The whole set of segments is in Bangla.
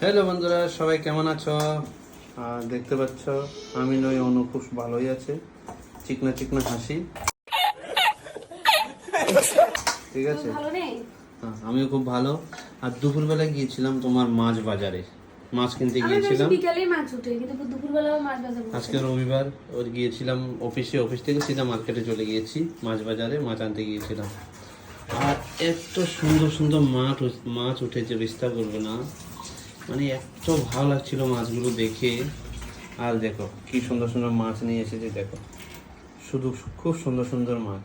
হ্যালো বন্ধুরা সবাই কেমন আছো? আর দেখতে পাচ্ছ আমি নই অনু খুব ভালোই আছে। চিকনা চিকনা হাসি। ঠিক আছে? হ্যাঁ, আমিও খুব ভালো। আর দুপুরবেলা গিয়েছিলাম তোমার মাছ বাজারে। মাছ কিনতে গিয়েছিলাম। বিকালেই মাছ উঠে কিন্তু দুপুরবেলা মাছ বাজার বসে। আজকে রবিবার ওর গিয়েছিলাম অফিসে অফিস থেকে সিধা মার্কেটে চলে গিয়েছি মাছ বাজারে মাছ আনতে গিয়েছিলাম। আর এত সুন্দর সুন্দর মাছ উঠ- মাছ উঠেছে বিস্তার করবে না। মানে এত ভালো লাগছিল মাছগুলো দেখে। আর দেখো কি সুন্দর সুন্দর মাছ নিয়ে এসেছে দেখো। শুধু খুব সুন্দর সুন্দর মাছ।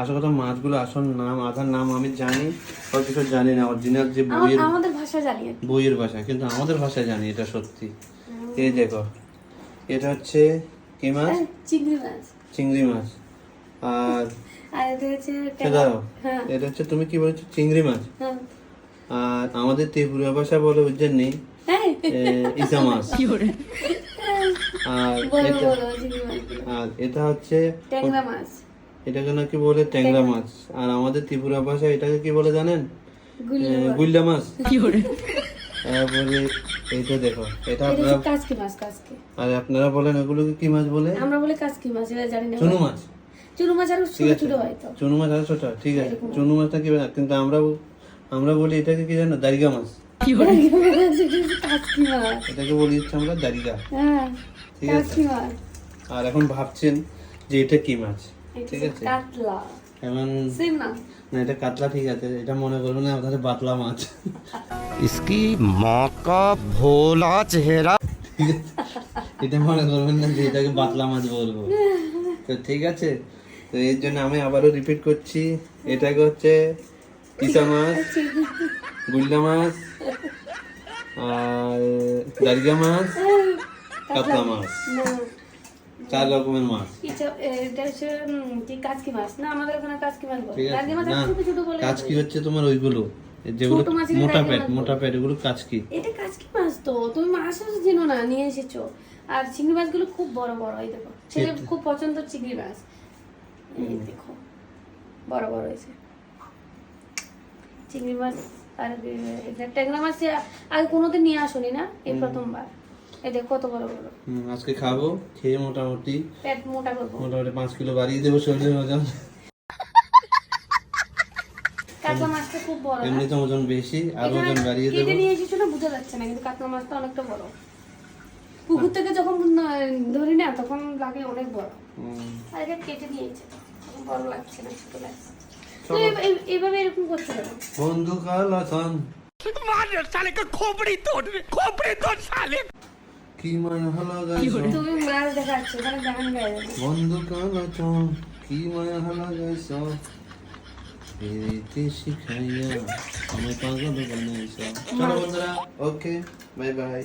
আসল কথা মাছগুলো আসল নাম আধার নাম আমি জানি আর কিছু জানি না। অরিজিনাল যে বইয়ের আমাদের ভাষা জানি বইয়ের ভাষা কিন্তু আমাদের ভাষায় জানি এটা সত্যি। এই দেখো এটা হচ্ছে কি মাছ? হ্যাঁ, চিংড়ি মাছ। চিংড়ি মাছ। আর আর এটা হচ্ছে হ্যাঁ। এটা হচ্ছে তুমি কি বলেছ? চিংড়ি মাছ? হ্যাঁ। আর আমাদের ত্রিপুরা ভাষা বলে বুঝছেন নেই হ্যাঁ। ইসা মাছ আর বলো এটা বলো চিংড়ি মাছ আর এটা হচ্ছে এটাকে নাকি বলে ট্যাংরা মাছ। আর আমাদের ত্রিপুরা ভাষা এটাকে কি বলে জানেন? গুল্লা মাছ। তারপরে এইটা দেখো এটা আপনারা কাসকি মাছ কাসকি। আর আপনারা বলেন এগুলোকে কি মাছ বলে? আমরা বলি কাসকি মাছ এটা জানি না। চুনো মাছ। চুনো মাছ আরও ছোট ঠিক আছে। ছোট হয় তো। চুনো মাছ আর ছোট ঠিক আছে। চুনো মাছটা কি বলে? কিন্তু আমরা আমরা বলি এটাকে কি জানো? দারিগা মাছ। এটাকে বলি হচ্ছে আমরা দারিগা। ঠিক আছে? আর এখন ভাবছেন যে এটা কি মাছ? ঠিক আছে? না? এটা কাতলা ঠিক আছে। এটা মনে না বাতলা মাছ। মাকা ভোলা এটা মনে করবেন না যে এটাকে বাতলা মাছ বলব। তো ঠিক আছে? তো এর জন্য আমি আবারও রিপিট করছি। এটাকে হচ্ছে ইসা মাছ গুল্লা মাছ আর দারিগা মাছ কাতলা মাছ। চার রকমের মাছ। ইচ্ছা- এটা হচ্ছে উম, কি কাচকি মাছ? না আমাদের ওখানে মাছ বলে। হচ্ছে তোমার ওইগুলো যেগুলো মোটা পেট মোটা পেট এগুলো কাজ কি এটা কাচকি মাছ তো তুমি মাছ চেনো না নিয়ে এসেছ। আর চিংড়ি মাছগুলো খুব বড় বড় এই দেখো। ছেলে খুব পছন্দ চিংড়ি মাছ। এই দেখো বড় বড় হয়েছে। চিংড়ি মাছ আর ট্যাংরা মাছ আগে কোনোদিন নিয়ে আসনি না? এই প্রথমবার। এই দেখো কত বড় বড়। আজকে খাব খেয়ে মোটামুটি। পেট মোটা করব। মোটামুটি পাঁচ কিলো বাড়িয়ে দেবো শরীরের ওজন। কাতলা মাছটা খুব বড় ওজন বেশি আর ওজন বাড়িয়ে দেবো। কেটে নিয়ে এসেছ না বোঝা যাচ্ছে না কিন্তু কাতলা মাছটা অনেকটা বড়। পুকুর থেকে যখন ধরি না তখন লাগে অনেক বড়। আর এটা কেটে নিয়েছে বড় লাগছে না ছোট লাগছে। এভাবে এরকম করতে হবে বন্ধু কাল আসান। কি মায়া হলো গাইছো তুমি মাছ দেখাচ্ছ ওখানে গান গায়ে। যাবে বন্ধু কাল আসান কি মায়া হলো গাইছো? পেরিতে শিখাইয়া আমায় পাগল বানাইছো। চলো বন্ধুরা। Okay bye bye.